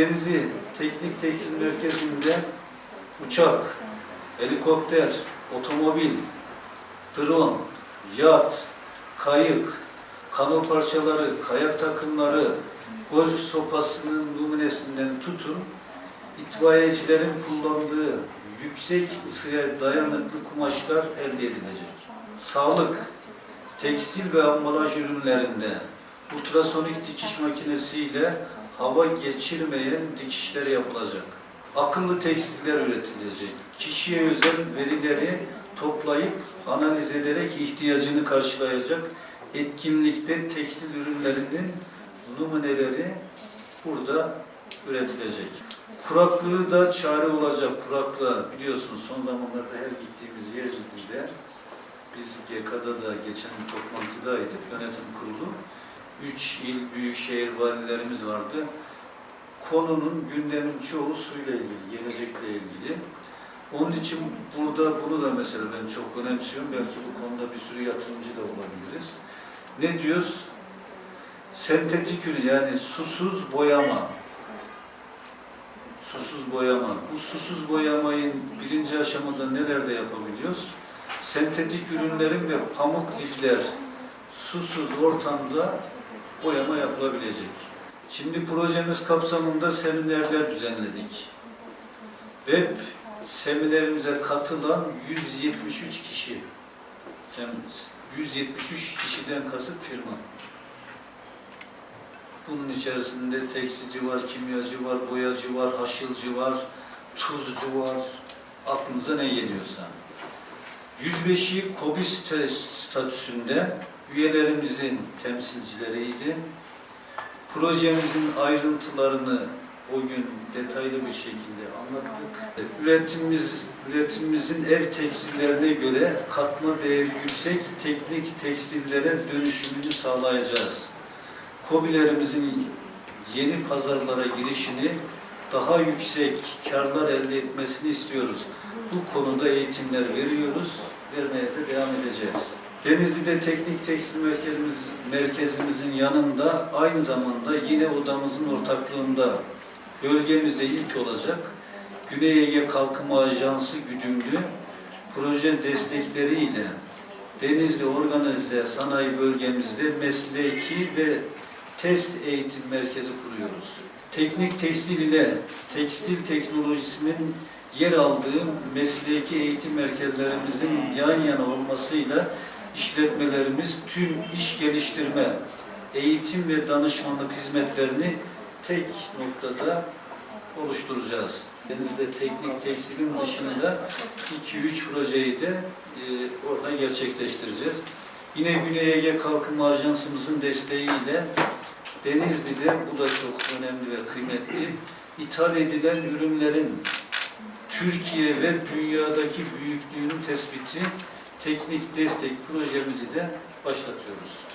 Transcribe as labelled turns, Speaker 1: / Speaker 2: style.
Speaker 1: Denizli Teknik Tekstil Merkezi'nde uçak, helikopter, otomobil, drone, yat, kayık, kano parçaları, kayak takımları, golf sopasının numunesinden tutun, itfaiyecilerin kullandığı yüksek ısıya dayanıklı kumaşlar elde edilecek. Sağlık, tekstil ve ambalaj ürünlerinde ultrasonik dikiş makinesiyle hava geçirmeyen dikişler yapılacak. Akıllı tekstiller üretilecek. Kişiye özel verileri toplayıp analiz ederek ihtiyacını karşılayacak etkinlikte tekstil ürünlerinin numuneleri burada üretilecek. Kuraklığı da çare olacak. Kuraklığa biliyorsunuz son zamanlarda her gittiğimiz yerinde biz GK'da da geçen toplantıdaydık yönetim kurulu. Üç il büyükşehir valilerimiz vardı. Konunun gündemin çoğu suyla ilgili, gelecekle ilgili. Onun için burada bunu da mesela ben çok önemsiyorum. Belki bu konuda bir sürü yatırımcı da olabiliriz. Ne diyoruz? Sentetik ürün yani susuz boyama. Susuz boyama. Bu susuz boyamayın birinci aşamada nelerde yapabiliyoruz? Sentetik ürünlerin ve pamuk lifler susuz ortamda boyama yapılabilecek. Şimdi projemiz kapsamında seminerler düzenledik. Ve seminerimize katılan 173 kişi, sem- 173 kişiden kasıt firma. Bunun içerisinde tekstilci var, kimyacı var, boyacı var, haşılcı var, tuzcu var, aklınıza ne geliyorsa. 105'i KOBİ sta- statüsünde üyelerimizin temsilcileriydi. Projemizin ayrıntılarını o gün detaylı bir şekilde anlattık. Üretimimiz, üretimimizin ev tekstillerine göre katma değeri yüksek teknik tekstillere dönüşümünü sağlayacağız. KOBİ'lerimizin yeni pazarlara girişini daha yüksek karlar elde etmesini istiyoruz. Bu konuda eğitimler veriyoruz, vermeye de devam edeceğiz. Denizli'de teknik tekstil merkezimiz, merkezimizin yanında aynı zamanda yine odamızın ortaklığında bölgemizde ilk olacak Güney Ege Kalkınma Ajansı güdümlü proje destekleriyle Denizli Organize Sanayi Bölgemizde mesleki ve test eğitim merkezi kuruyoruz. Teknik tekstil ile tekstil teknolojisinin yer aldığı mesleki eğitim merkezlerimizin yan yana olmasıyla işletmelerimiz tüm iş geliştirme, eğitim ve danışmanlık hizmetlerini tek noktada oluşturacağız. Denizde teknik tekstilin dışında 2-3 projeyi de e, orada gerçekleştireceğiz. Yine Güney Ege Kalkınma Ajansımızın desteğiyle Denizli'de, bu da çok önemli ve kıymetli, ithal edilen ürünlerin Türkiye ve dünyadaki büyüklüğünün tespiti teknik destek projemizi de başlatıyoruz.